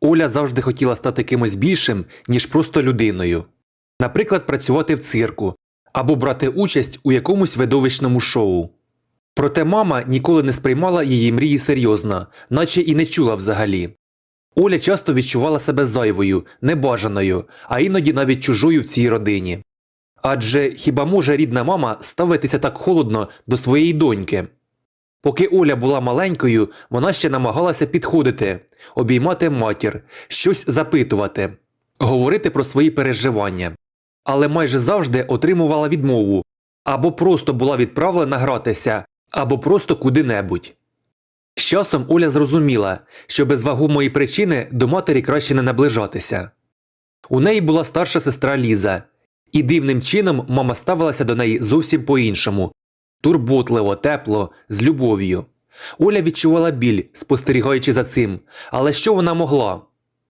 Оля завжди хотіла стати кимось більшим, ніж просто людиною. Наприклад, працювати в цирку або брати участь у якомусь видовищному шоу. Проте мама ніколи не сприймала її мрії серйозно, наче і не чула взагалі. Оля часто відчувала себе зайвою, небажаною, а іноді навіть чужою в цій родині. Адже хіба може рідна мама ставитися так холодно до своєї доньки? Поки Оля була маленькою, вона ще намагалася підходити, обіймати матір, щось запитувати, говорити про свої переживання. Але майже завжди отримувала відмову або просто була відправлена гратися, або просто куди-небудь. З часом Оля зрозуміла, що без вагомої причини до матері краще не наближатися. У неї була старша сестра Ліза, і дивним чином мама ставилася до неї зовсім по-іншому турботливо, тепло, з любов'ю. Оля відчувала біль, спостерігаючи за цим, але що вона могла?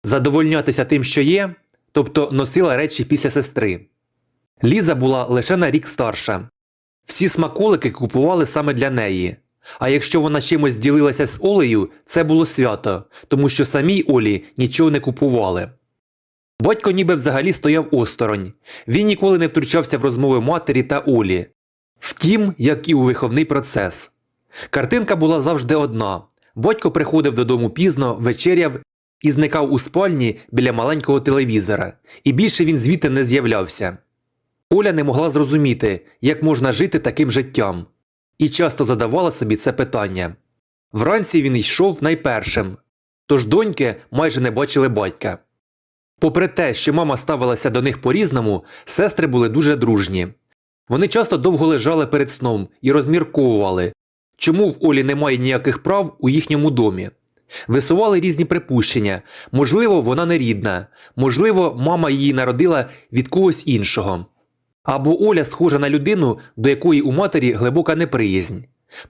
Задовольнятися тим, що є, тобто носила речі після сестри. Ліза була лише на рік старша. Всі смаколики купували саме для неї. А якщо вона чимось ділилася з Олею, це було свято, тому що самій Олі нічого не купували. Батько ніби взагалі стояв осторонь. Він ніколи не втручався в розмови матері та Олі. Втім, як і у виховний процес. Картинка була завжди одна. Батько приходив додому пізно, вечеряв і зникав у спальні біля маленького телевізора, і більше він звідти не з'являвся. Оля не могла зрозуміти, як можна жити таким життям, і часто задавала собі це питання. Вранці він йшов найпершим, тож доньки майже не бачили батька. Попри те, що мама ставилася до них по-різному, сестри були дуже дружні. Вони часто довго лежали перед сном і розмірковували, чому в Олі немає ніяких прав у їхньому домі. Висували різні припущення можливо, вона не рідна, можливо, мама її народила від когось іншого. Або Оля схожа на людину, до якої у матері глибока неприязнь.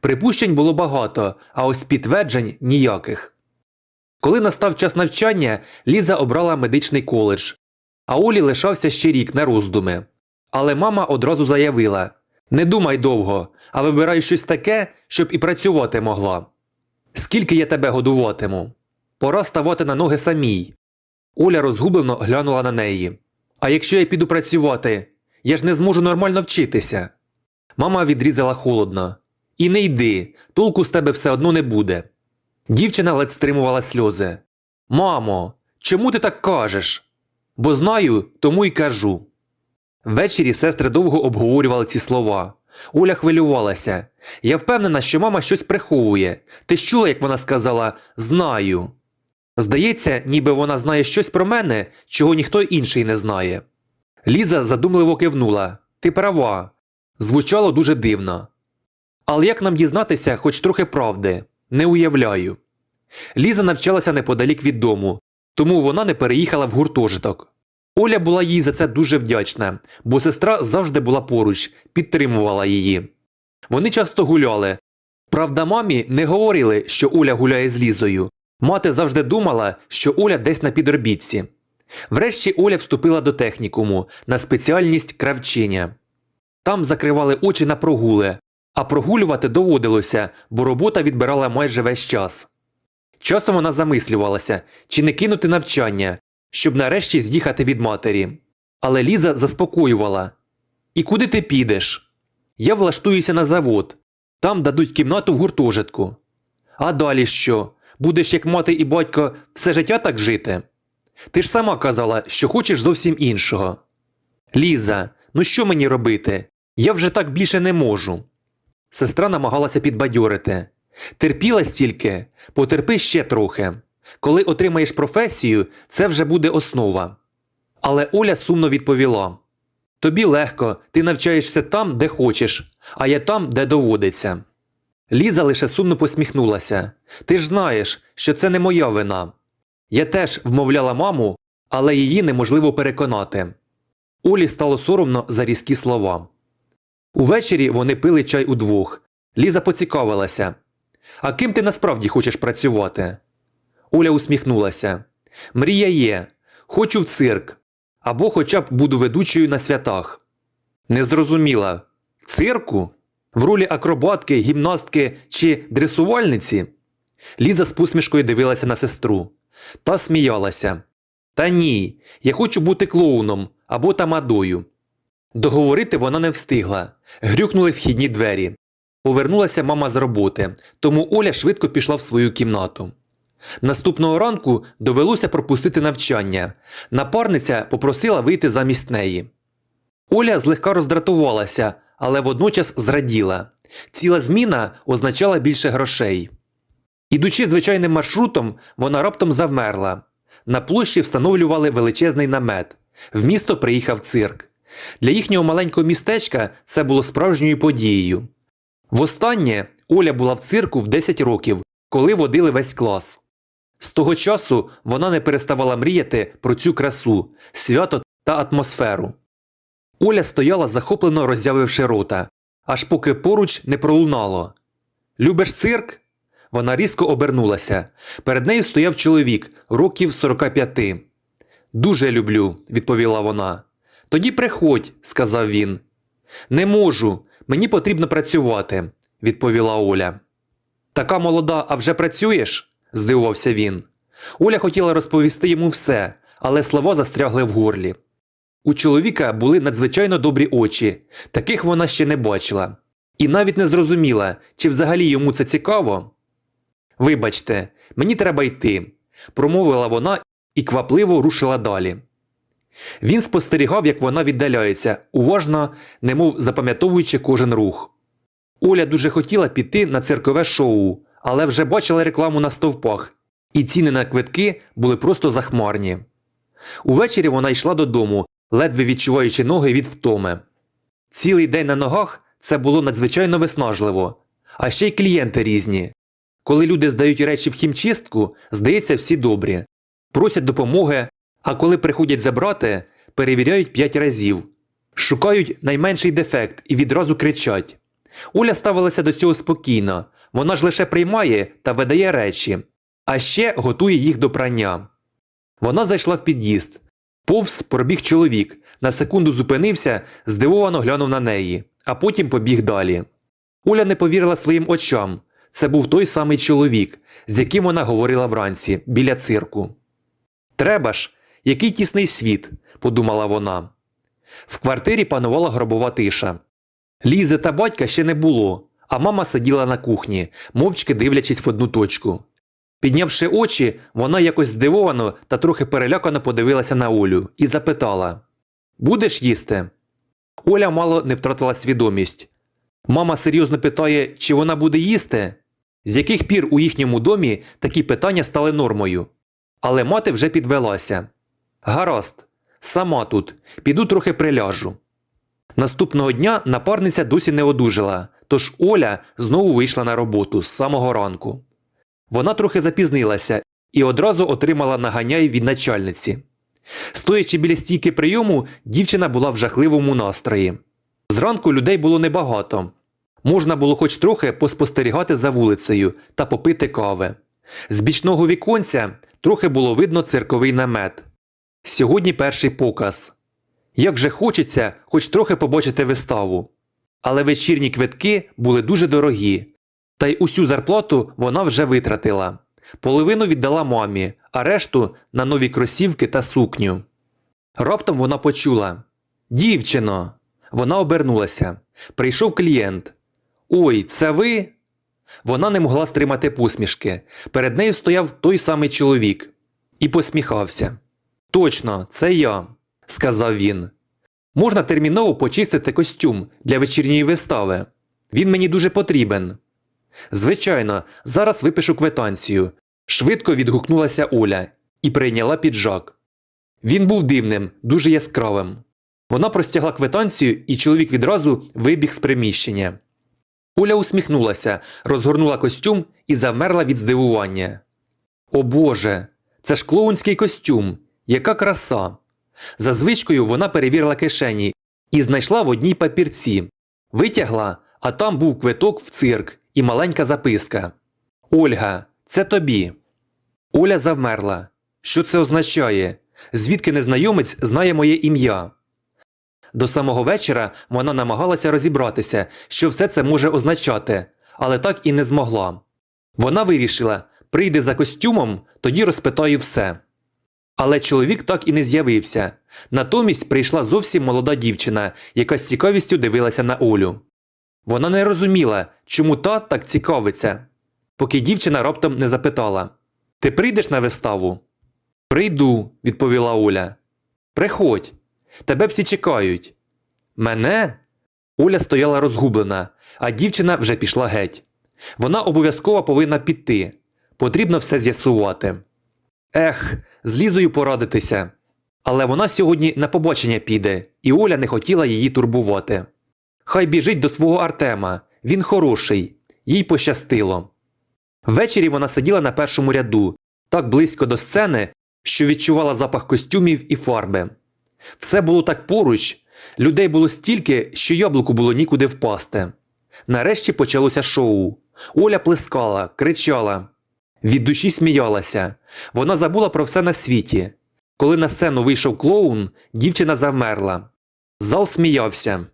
Припущень було багато, а ось підтверджень ніяких. Коли настав час навчання, Ліза обрала медичний коледж, а Олі лишався ще рік на роздуми. Але мама одразу заявила Не думай довго, а вибирай щось таке, щоб і працювати могла. Скільки я тебе годуватиму? Пора ставати на ноги самій. Оля розгублено глянула на неї. А якщо я піду працювати, я ж не зможу нормально вчитися. Мама відрізала холодно. І не йди, толку з тебе все одно не буде. Дівчина ледь стримувала сльози. Мамо, чому ти так кажеш? Бо знаю, тому й кажу. Ввечері сестри довго обговорювали ці слова. Оля хвилювалася. Я впевнена, що мама щось приховує. Ти ж чула, як вона сказала знаю. Здається, ніби вона знає щось про мене, чого ніхто інший не знає. Ліза задумливо кивнула. Ти права. Звучало дуже дивно. Але як нам дізнатися хоч трохи правди? Не уявляю. Ліза навчалася неподалік від дому, тому вона не переїхала в гуртожиток. Оля була їй за це дуже вдячна, бо сестра завжди була поруч, підтримувала її. Вони часто гуляли. Правда, мамі не говорили, що Оля гуляє з Лізою. Мати завжди думала, що Оля десь на підробітці. Врешті Оля вступила до технікуму на спеціальність кравчиня. Там закривали очі на прогули, а прогулювати доводилося, бо робота відбирала майже весь час. Часом вона замислювалася, чи не кинути навчання, щоб нарешті з'їхати від матері. Але Ліза заспокоювала І куди ти підеш? Я влаштуюся на завод, там дадуть кімнату в гуртожитку. А далі що? Будеш як мати і батько все життя так жити? Ти ж сама казала, що хочеш зовсім іншого. Ліза, ну що мені робити? Я вже так більше не можу. Сестра намагалася підбадьорити. Терпіла стільки, потерпи ще трохи. Коли отримаєш професію, це вже буде основа. Але Оля сумно відповіла: Тобі легко, ти навчаєшся там, де хочеш, а я там, де доводиться. Ліза лише сумно посміхнулася. Ти ж знаєш, що це не моя вина. Я теж вмовляла маму, але її неможливо переконати. Олі стало соромно за різкі слова. Увечері вони пили чай удвох. Ліза поцікавилася. А ким ти насправді хочеш працювати? Оля усміхнулася. Мрія є. Хочу в цирк. Або хоча б буду ведучою на святах. Не зрозуміла. Цирку? В ролі акробатки, гімнастки чи дресувальниці? Ліза з посмішкою дивилася на сестру. Та сміялася. Та ні, я хочу бути клоуном або тамадою. Договорити вона не встигла. Грюкнули вхідні двері. Повернулася мама з роботи, тому Оля швидко пішла в свою кімнату. Наступного ранку довелося пропустити навчання. Напарниця попросила вийти замість неї. Оля злегка роздратувалася, але водночас зраділа. Ціла зміна означала більше грошей. Ідучи звичайним маршрутом, вона раптом завмерла. На площі встановлювали величезний намет. В місто приїхав цирк. Для їхнього маленького містечка це було справжньою подією. Востаннє Оля була в цирку в 10 років, коли водили весь клас. З того часу вона не переставала мріяти про цю красу, свято та атмосферу. Оля стояла захоплено роззявивши рота, аж поки поруч не пролунало. Любиш цирк? Вона різко обернулася. Перед нею стояв чоловік, років 45. Дуже люблю, відповіла вона. Тоді приходь, сказав він. Не можу, мені потрібно працювати, відповіла Оля. Така молода, а вже працюєш? Здивувався він. Оля хотіла розповісти йому все, але слова застрягли в горлі. У чоловіка були надзвичайно добрі очі, таких вона ще не бачила, і навіть не зрозуміла, чи взагалі йому це цікаво. Вибачте, мені треба йти, промовила вона і квапливо рушила далі. Він спостерігав, як вона віддаляється, уважно, немов запам'ятовуючи кожен рух. Оля дуже хотіла піти на циркове шоу, але вже бачила рекламу на стовпах, і ціни на квитки були просто захмарні. Увечері вона йшла додому, ледве відчуваючи ноги від втоми. Цілий день на ногах це було надзвичайно виснажливо, а ще й клієнти різні. Коли люди здають речі в хімчистку, здається, всі добрі, просять допомоги, а коли приходять забрати, перевіряють п'ять разів, шукають найменший дефект і відразу кричать. Оля ставилася до цього спокійно, вона ж лише приймає та видає речі, а ще готує їх до прання. Вона зайшла в під'їзд. Повз пробіг чоловік, на секунду зупинився, здивовано глянув на неї, а потім побіг далі. Оля не повірила своїм очам. Це був той самий чоловік, з яким вона говорила вранці, біля цирку. Треба ж, який тісний світ, подумала вона. В квартирі панувала гробова тиша. Лізи та батька ще не було, а мама сиділа на кухні, мовчки дивлячись в одну точку. Піднявши очі, вона якось здивовано та трохи перелякано подивилася на Олю і запитала Будеш їсти? Оля мало не втратила свідомість. Мама серйозно питає, чи вона буде їсти? З яких пір у їхньому домі такі питання стали нормою. Але мати вже підвелася. Гаразд, сама тут, піду трохи приляжу. Наступного дня напарниця досі не одужала, тож Оля знову вийшла на роботу з самого ранку. Вона трохи запізнилася і одразу отримала наганяй від начальниці. Стоячи біля стійки прийому, дівчина була в жахливому настрої. Зранку людей було небагато. Можна було хоч трохи поспостерігати за вулицею та попити кави. З бічного віконця трохи було видно цирковий намет. Сьогодні перший показ. Як же хочеться хоч трохи побачити виставу. Але вечірні квитки були дуже дорогі, та й усю зарплату вона вже витратила. Половину віддала мамі, а решту на нові кросівки та сукню. Раптом вона почула Дівчино. Вона обернулася. Прийшов клієнт. Ой, це ви? Вона не могла стримати посмішки. Перед нею стояв той самий чоловік і посміхався. Точно, це я, сказав він. Можна терміново почистити костюм для вечірньої вистави. Він мені дуже потрібен. Звичайно, зараз випишу квитанцію. Швидко відгукнулася Оля і прийняла піджак. Він був дивним, дуже яскравим. Вона простягла квитанцію, і чоловік відразу вибіг з приміщення. Оля усміхнулася, розгорнула костюм і завмерла від здивування. О Боже, це ж клоунський костюм, яка краса! За звичкою вона перевірила кишені і знайшла в одній папірці. Витягла, а там був квиток в цирк і маленька записка. Ольга, це тобі. Оля завмерла. Що це означає? Звідки незнайомець знає моє ім'я? До самого вечора вона намагалася розібратися, що все це може означати, але так і не змогла. Вона вирішила прийде за костюмом, тоді розпитаю все. Але чоловік так і не з'явився. Натомість прийшла зовсім молода дівчина, яка з цікавістю дивилася на Олю. Вона не розуміла, чому та так цікавиться, поки дівчина раптом не запитала Ти прийдеш на виставу? Прийду, відповіла Оля. Приходь, тебе всі чекають. Мене? Оля стояла розгублена, а дівчина вже пішла геть. Вона обов'язково повинна піти. Потрібно все з'ясувати. Ех, з Лізою порадитися. Але вона сьогодні на побачення піде, і Оля не хотіла її турбувати. Хай біжить до свого Артема, він хороший, їй пощастило. Ввечері вона сиділа на першому ряду, так близько до сцени, що відчувала запах костюмів і фарби. Все було так поруч, людей було стільки, що яблуку було нікуди впасти. Нарешті почалося шоу. Оля плескала, кричала. Від душі сміялася. Вона забула про все на світі. Коли на сцену вийшов клоун, дівчина завмерла. Зал сміявся.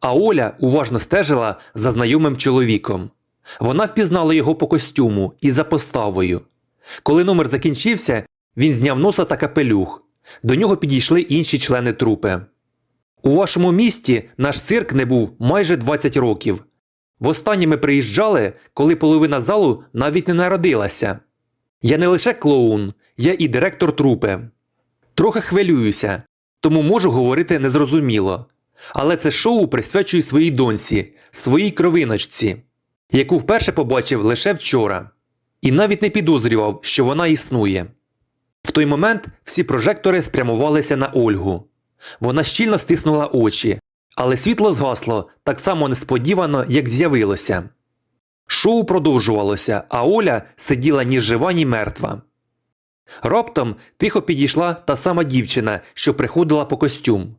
А Оля уважно стежила за знайомим чоловіком. Вона впізнала його по костюму і за поставою. Коли номер закінчився, він зняв носа та капелюх. До нього підійшли інші члени трупи. У вашому місті наш цирк не був майже 20 років. Востаннє ми приїжджали, коли половина залу навіть не народилася. Я не лише клоун, я і директор трупи. Трохи хвилююся, тому можу говорити незрозуміло. Але це шоу присвячую своїй доньці, своїй кровиночці, яку вперше побачив лише вчора, і навіть не підозрював, що вона існує. В той момент всі прожектори спрямувалися на Ольгу. Вона щільно стиснула очі, але світло згасло так само несподівано, як з'явилося. Шоу продовжувалося, а Оля сиділа ні жива, ні мертва. Раптом тихо підійшла та сама дівчина, що приходила по костюм.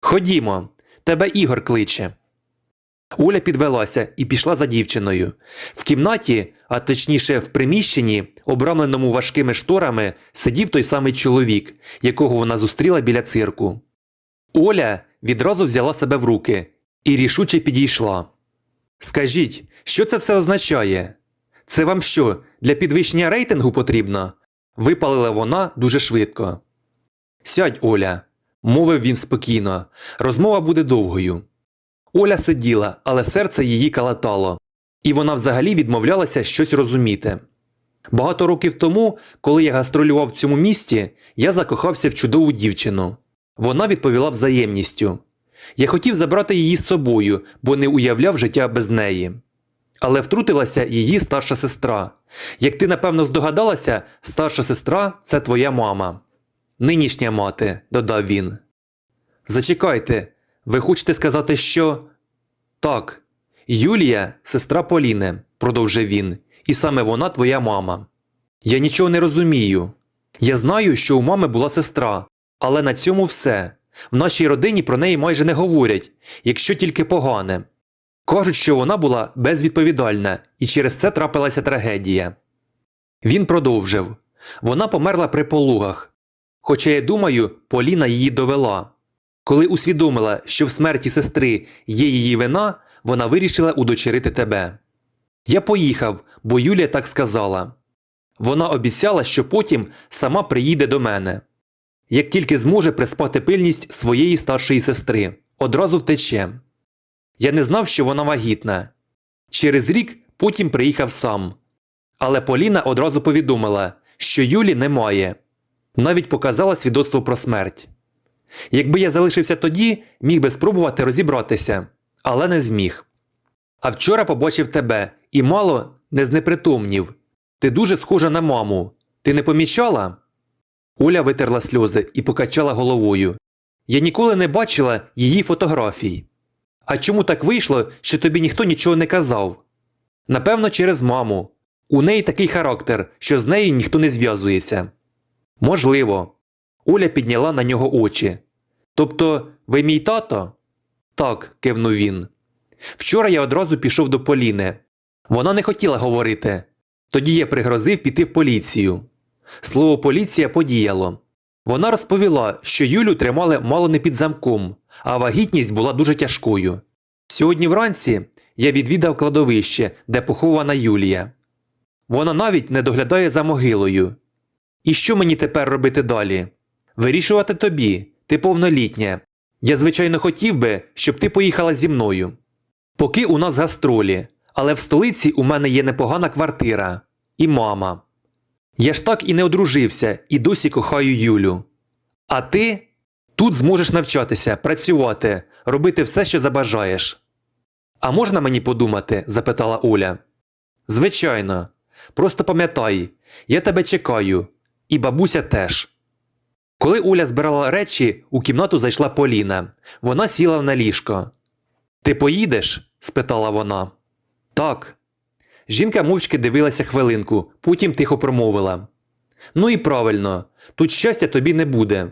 Ходімо, тебе Ігор кличе. Оля підвелася і пішла за дівчиною. В кімнаті, а точніше в приміщенні, обрамленому важкими шторами, сидів той самий чоловік, якого вона зустріла біля цирку. Оля відразу взяла себе в руки і рішуче підійшла. Скажіть, що це все означає? Це вам що, для підвищення рейтингу потрібно? Випалила вона дуже швидко. Сядь, Оля, мовив він спокійно. Розмова буде довгою. Оля сиділа, але серце її калатало, і вона взагалі відмовлялася щось розуміти. Багато років тому, коли я гастролював в цьому місті, я закохався в чудову дівчину. Вона відповіла взаємністю. Я хотів забрати її з собою, бо не уявляв життя без неї. Але втрутилася її старша сестра. Як ти напевно здогадалася, старша сестра це твоя мама. Нинішня мати, додав він. Зачекайте, ви хочете сказати, що. Так, Юлія сестра Поліни, продовжив він, і саме вона твоя мама. Я нічого не розумію. Я знаю, що у мами була сестра, але на цьому все. В нашій родині про неї майже не говорять, якщо тільки погане. Кажуть, що вона була безвідповідальна, і через це трапилася трагедія. Він продовжив вона померла при пологах. Хоча я думаю, Поліна її довела. Коли усвідомила, що в смерті сестри є її вина, вона вирішила удочерити тебе. Я поїхав, бо Юлія так сказала. Вона обіцяла, що потім сама приїде до мене. Як тільки зможе приспати пильність своєї старшої сестри, одразу втече. Я не знав, що вона вагітна. Через рік потім приїхав сам. Але Поліна одразу повідомила, що Юлі немає. Навіть показала свідоцтво про смерть. Якби я залишився тоді, міг би спробувати розібратися, але не зміг. А вчора побачив тебе і мало не знепритомнів. Ти дуже схожа на маму. Ти не помічала? Оля витерла сльози і покачала головою. Я ніколи не бачила її фотографій. А чому так вийшло, що тобі ніхто нічого не казав? Напевно, через маму. У неї такий характер, що з нею ніхто не зв'язується. Можливо. Оля підняла на нього очі. Тобто, ви мій тато? Так, кивнув він. Вчора я одразу пішов до Поліни. Вона не хотіла говорити. Тоді я пригрозив піти в поліцію. Слово поліція подіяло. Вона розповіла, що Юлю тримали мало не під замком, а вагітність була дуже тяжкою. Сьогодні вранці я відвідав кладовище, де похована Юлія. Вона навіть не доглядає за могилою. І що мені тепер робити далі? Вирішувати тобі, ти повнолітня. Я, звичайно, хотів би, щоб ти поїхала зі мною. Поки у нас гастролі, але в столиці у мене є непогана квартира. І мама. Я ж так і не одружився і досі кохаю Юлю. А ти тут зможеш навчатися, працювати, робити все, що забажаєш. А можна мені подумати? запитала Оля. Звичайно. Просто пам'ятай, я тебе чекаю, і бабуся теж. Коли Оля збирала речі, у кімнату зайшла Поліна. Вона сіла на ліжко. Ти поїдеш? спитала вона. Так. Жінка мовчки дивилася хвилинку, потім тихо промовила. Ну і правильно, тут щастя тобі не буде.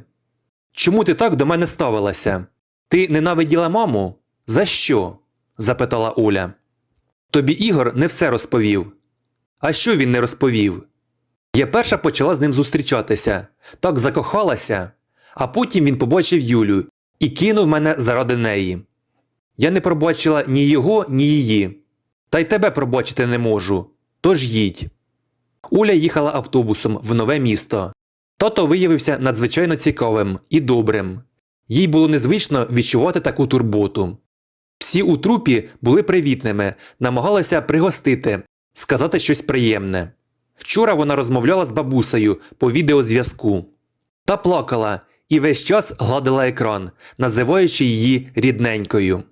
Чому ти так до мене ставилася? Ти ненавиділа маму? За що? запитала Оля. Тобі Ігор не все розповів. А що він не розповів? Я перша почала з ним зустрічатися, так закохалася, а потім він побачив Юлю і кинув мене заради неї. Я не пробачила ні його, ні її. Та й тебе пробачити не можу. Тож їдь. Оля їхала автобусом в нове місто. Тато виявився надзвичайно цікавим і добрим. Їй було незвично відчувати таку турботу. Всі у трупі були привітними, намагалися пригостити, сказати щось приємне. Вчора вона розмовляла з бабусею по відеозв'язку. Та плакала і весь час гладила екран, називаючи її рідненькою.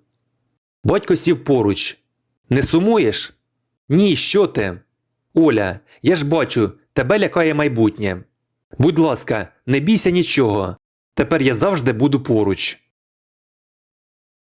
Батько сів поруч. Не сумуєш? Ні, що ти? Оля, я ж бачу, тебе лякає майбутнє. Будь ласка, не бійся нічого. Тепер я завжди буду поруч.